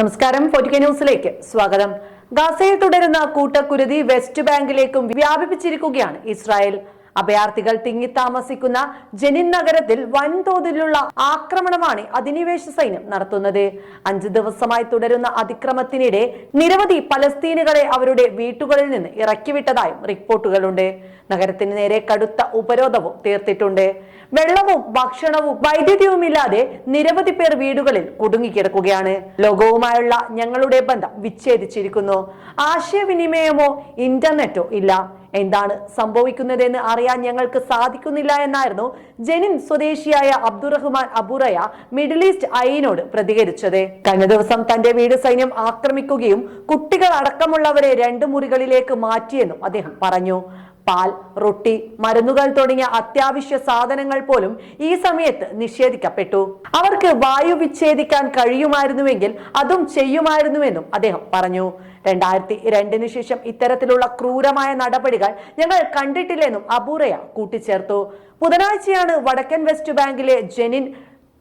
നമസ്കാരം. ഫോർട്ടിക്ക ന്യൂസിലേക്ക് സ്വാഗതം. ഗാസയിൽ തുടരുന്ന കൂട്ടക്കുരുതി വെസ്റ്റ് ബാങ്കിലേക്കും വ്യാപിപ്പിച്ചിരിക്കുകയാണ് ഇസ്രായേൽ. അഭയാർത്ഥികൾ തിങ്ങിത്താമസിക്കുന്ന ജനിൻ നഗരത്തിൽ വൻതോതിലുള്ള ആക്രമണമാണ് അധിനിവേശ സൈന്യം നടത്തുന്നത്. അഞ്ചു ദിവസമായി തുടരുന്ന അതിക്രമത്തിനിടെ നിരവധി പലസ്തീനുകളെ അവരുടെ വീട്ടുകളിൽ നിന്ന് ഇറക്കിവിട്ടതായും റിപ്പോർട്ടുകളുണ്ട്. നഗരത്തിന് നേരെ കടുത്ത ഉപരോധവും തീർത്തിട്ടുണ്ട്. വെള്ളവും ഭക്ഷണവും വൈദ്യുതിയുമില്ലാതെ നിരവധി പേർ വീടുകളിൽ കുടുങ്ങിക്കിടക്കുകയാണ്. ലോകവുമായുള്ള ഞങ്ങളുടെ ബന്ധം വിച്ഛേദിച്ചിരിക്കുന്നു. ആശയവിനിമയമോ ഇന്റർനെറ്റോ ഇല്ല. എന്താണ് സംഭവിക്കുന്നതെന്ന് അറിയാൻ ഞങ്ങൾക്ക് സാധിക്കുന്നില്ല എന്നായിരുന്നു ജനിൻ സ്വദേശിയായ അബ്ദുറഹ്മാൻ അബുറയ മിഡിൽ ഈസ്റ്റ് ഐനോട് പ്രതികരിച്ചത്. കഴിഞ്ഞ ദിവസം തന്റെ വീട് സൈന്യം ആക്രമിക്കുകയും കുട്ടികൾ അടക്കമുള്ളവരെ രണ്ട് മുറികളിലേക്ക് മാറ്റിയെന്നും അദ്ദേഹം പറഞ്ഞു. പാൽ റൊട്ടി മരുന്നുകൾ തുടങ്ങിയ അത്യാവശ്യ സാധനങ്ങൾ പോലും ഈ സമയത്ത് നിഷേധിക്കപ്പെട്ടു. അവർക്ക് വായു വിച്ഛേദിക്കാൻ കഴിയുമായിരുന്നുവെങ്കിൽ അതും ചെയ്യുമായിരുന്നുവെന്നും അദ്ദേഹം പറഞ്ഞു. രണ്ടായിരത്തി രണ്ടിനു ശേഷം ഇത്തരത്തിലുള്ള ക്രൂരമായ നടപടികൾ ഞങ്ങൾ കണ്ടിട്ടില്ലെന്നും അബൂറയ കൂട്ടിച്ചേർത്തു. ബുധനാഴ്ചയാണ് വടക്കൻ വെസ്റ്റ് ബാങ്കിലെ ജെനിൻ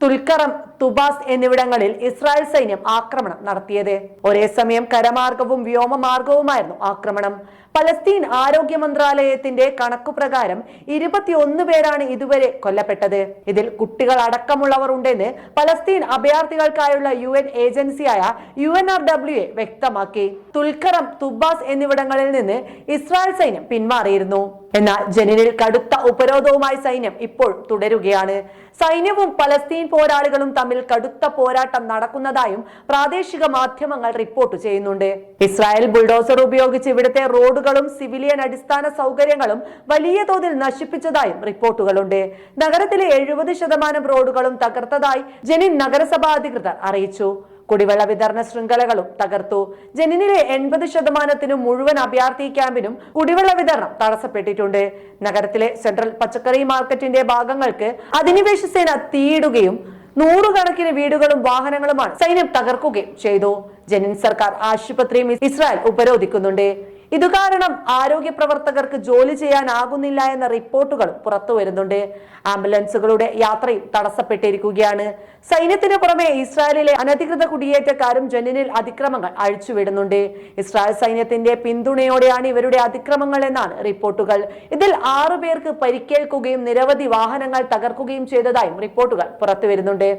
തുൽക്കറം തുബാസ് എന്നിവിടങ്ങളിൽ ഇസ്രായേൽ സൈന്യം ആക്രമണം നടത്തിയത്. ഒരേ സമയം കരമാർഗവും വ്യോമമാർഗവുമായിരുന്നു ആക്രമണം. പലസ്തീൻ ആരോഗ്യ മന്ത്രാലയത്തിന്റെ കണക്കുപ്രകാരം ഇരുപത്തിയൊന്ന് പേരാണ് ഇതുവരെ കൊല്ലപ്പെട്ടത്. ഇതിൽ കുട്ടികൾ അടക്കമുള്ളവർ ഉണ്ടെന്ന് പലസ്തീൻ അഭയാർത്ഥികൾക്കായുള്ള യു എൻ ഏജൻസിയായ U N R W A വ്യക്തമാക്കി. തുൽക്കറം തുബാസ് എന്നിവിടങ്ങളിൽ നിന്ന് ഇസ്രായേൽ സൈന്യം പിന്മാറിയിരുന്നു. എന്നാൽ ജനിനിൽ കടുത്ത ഉപരോധവുമായി സൈന്യം ഇപ്പോൾ തുടരുകയാണ്. സൈന്യവും പലസ്തീൻ പോരാളികളും തമ്മിൽ കടുത്ത പോരാട്ടം നടക്കുന്നതായും പ്രാദേശിക മാധ്യമങ്ങൾ റിപ്പോർട്ട് ചെയ്യുന്നുണ്ട്. ഇസ്രായേൽ ബുൾഡോസർ ഉപയോഗിച്ച് ഇവിടുത്തെ റോഡുകളും സിവിലിയൻ അടിസ്ഥാന സൗകര്യങ്ങളും വലിയ തോതിൽ നശിപ്പിച്ചതായും റിപ്പോർട്ടുകളുണ്ട്. നഗരത്തിലെ എഴുപത് ശതമാനം റോഡുകളും തകർത്തതായി ജനിൻ നഗരസഭാ അധികൃതർ അറിയിച്ചു. കുടിവെള്ള വിതരണ ശൃംഖലകളും തകർത്തു. ജനിനിലെ എൺപത് ശതമാനത്തിനും മുഴുവൻ അഭയാർത്ഥി ക്യാമ്പിനും കുടിവെള്ള വിതരണം തടസ്സപ്പെട്ടിട്ടുണ്ട്. നഗരത്തിലെ സെൻട്രൽ പച്ചക്കറി മാർക്കറ്റിന്റെ ഭാഗങ്ങൾക്ക് അധിനിവേശ സേന തീയിടുകയും നൂറുകണക്കിന് വീടുകളും വാഹനങ്ങളുമാണ് സൈന്യം തകർക്കുകയും ചെയ്തു. ജനൻ സർക്കാർ ആശുപത്രിയും ഇസ്രായേൽ ഉപരോധിക്കുന്നുണ്ട്. ഇതു കാരണം ആരോഗ്യ പ്രവർത്തകർക്ക് ജോലി ചെയ്യാനാകുന്നില്ല എന്ന റിപ്പോർട്ടുകൾ പുറത്തു വരുന്നുണ്ട്. ആംബുലൻസുകളുടെ യാത്രയും തടസ്സപ്പെട്ടിരിക്കുകയാണ്. സൈന്യത്തിന് പുറമെ ഇസ്രായേലിലെ അനധികൃത കുടിയേറ്റക്കാരും ജനിനിൽ അതിക്രമങ്ങൾ അഴിച്ചുവിടുന്നുണ്ട്. ഇസ്രായേൽ സൈന്യത്തിന്റെ പിന്തുണയോടെയാണ് ഇവരുടെ അതിക്രമങ്ങൾ എന്നാണ് റിപ്പോർട്ടുകൾ. ഇതിൽ ആറു പേർക്ക് പരിക്കേൽക്കുകയും നിരവധി വാഹനങ്ങൾ തകർക്കുകയും ചെയ്തതായും റിപ്പോർട്ടുകൾ പുറത്തു വരുന്നുണ്ട്.